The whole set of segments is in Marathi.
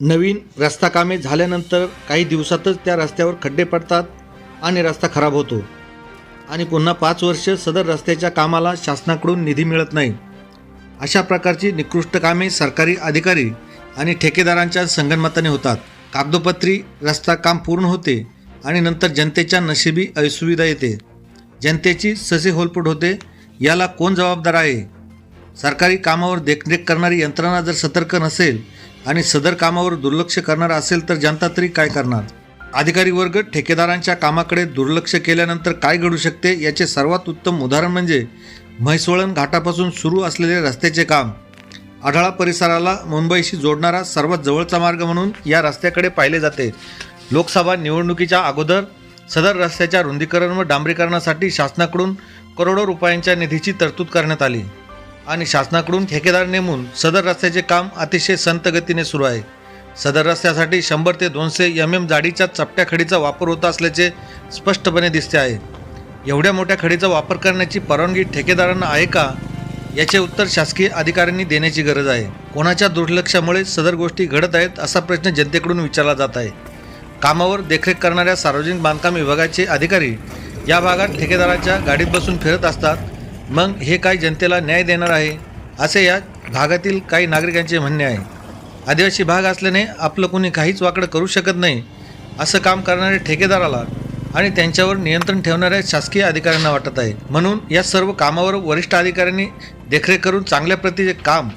नवीन रस्ता कामे झाल्यानंतर काही दिवसातच त्या रस्त्यावर खड्डे पडतात आणि रस्ता खराब होतो. आणि पुन्हा पाच वर्ष सदर रस्त्याच्या कामाला शासनाकडून निधी मिळत नाही. अशा प्रकारची निकृष्ट कामे सरकारी अधिकारी आणि ठेकेदारांच्या संगणमताने होतात. कागदोपत्री रस्ता काम पूर्ण होते आणि नंतर जनतेच्या नशिबी असुविधा येते. जनतेची ससे होलपूट होते. याला कोण जबाबदार आहे? सरकारी कामावर देखरेख करणारी यंत्रणा जर सतर्क नसेल आणि सदर कामावर दुर्लक्ष करणार असेल तर जनता तरी काय करणार? अधिकारी वर्ग ठेकेदारांच्या कामाकडे दुर्लक्ष केल्यानंतर काय घडू शकते याचे सर्वात उत्तम उदाहरण म्हणजे म्हैसवळण घाटापासून सुरू असलेले रस्त्याचे काम. आढळा परिसराला मुंबईशी जोडणारा सर्वात जवळचा मार्ग म्हणून या रस्त्याकडे पाहिले जाते. लोकसभा निवडणुकीच्या अगोदर सदर रस्त्याच्या रुंदीकरण व डांबरीकरणासाठी शासनाकडून करोडो रुपयांच्या निधीची तरतूद करण्यात आली. आणि शासनाकडून ठेकेदार नेमून सदर रस्त्याचे काम अतिशय संत गतीने सुरू आहे. सदर रस्त्यासाठी शंभर ते दोनशे एम एम जाडीच्या चपट्या खडीचा वापर होत असल्याचे स्पष्टपणे दिसते आहे. एवढ्या मोठ्या खडीचा वापर करण्याची परवानगी ठेकेदारांना आहे का याचे उत्तर शासकीय अधिकाऱ्यांनी देण्याची गरज आहे. कोणाच्या दुर्लक्षामुळे सदर गोष्टी घडत आहेत असा प्रश्न जनतेकडून विचारला जात आहे. कामावर देखरेख करणाऱ्या सार्वजनिक बांधकाम विभागाचे अधिकारी या भागात ठेकेदाराच्या गाडीत बसून फिरत असतात. मग हे काय जनतेला न्याय देणार आहे? असे या भागातील काही नागरिकांचे म्हणणे आहे. आदिवासी भाग असल्याने आपलं कोणी काहीच वाकडं करू शकत नाही असं काम करणाऱ्या ठेकेदाराला आणि त्यांच्यावर नियंत्रण ठेवणाऱ्या शासकीय अधिकाऱ्यांना वाटत आहे. म्हणून या सर्व कामावर वरिष्ठ अधिकाऱ्यांनी देखरेख करून चांगल्या प्रतीचे काम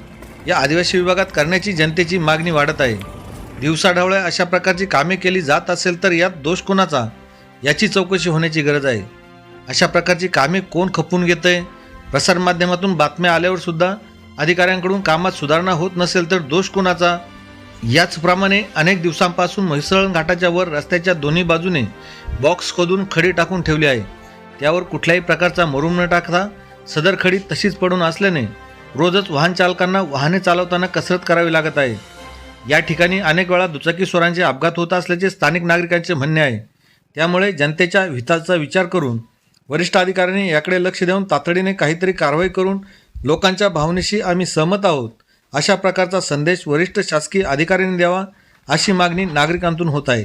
या आदिवासी विभागात करण्याची जनतेची मागणी वाढत आहे. दिवसाढवळ्या अशा प्रकारची कामे केली जात असेल तर यात दोष कोणाचा? याची चौकशी होण्याची गरज आहे. अशा प्रकारची कामे कोण खपून घेतं आहे प्रसारमाध्यमातून बातम्या आल्यावर सुद्धा अधिकाऱ्यांकडून कामात सुधारणा होत नसेल तर दोष कोणाचा? याचप्रमाणे अनेक दिवसांपासून म्हैसळण घाटाच्या वर रस्त्याच्या दोन्ही बाजूने बॉक्स खोदून खडी टाकून ठेवली आहे. त्यावर कुठल्याही प्रकारचा मरूम न टाकता सदर खडी तशीच पडून असल्याने रोजच वाहन चालकांना वाहने चालवताना कसरत करावी लागत आहे. या ठिकाणी अनेक वेळा दुचाकी स्वरांचे अपघात होत असल्याचे स्थानिक नागरिकांचे म्हणणे आहे. त्यामुळे जनतेच्या हिताचा विचार करून वरिष्ठ अधिकाऱ्यांनी याकडे लक्ष देऊन तातडीने काहीतरी कारवाई करून लोकांच्या भावनेशी आम्ही सहमत आहोत अशा प्रकारचा संदेश वरिष्ठ शासकीय अधिकाऱ्यांनी द्यावा अशी मागणी नागरिकांतून होत आहे.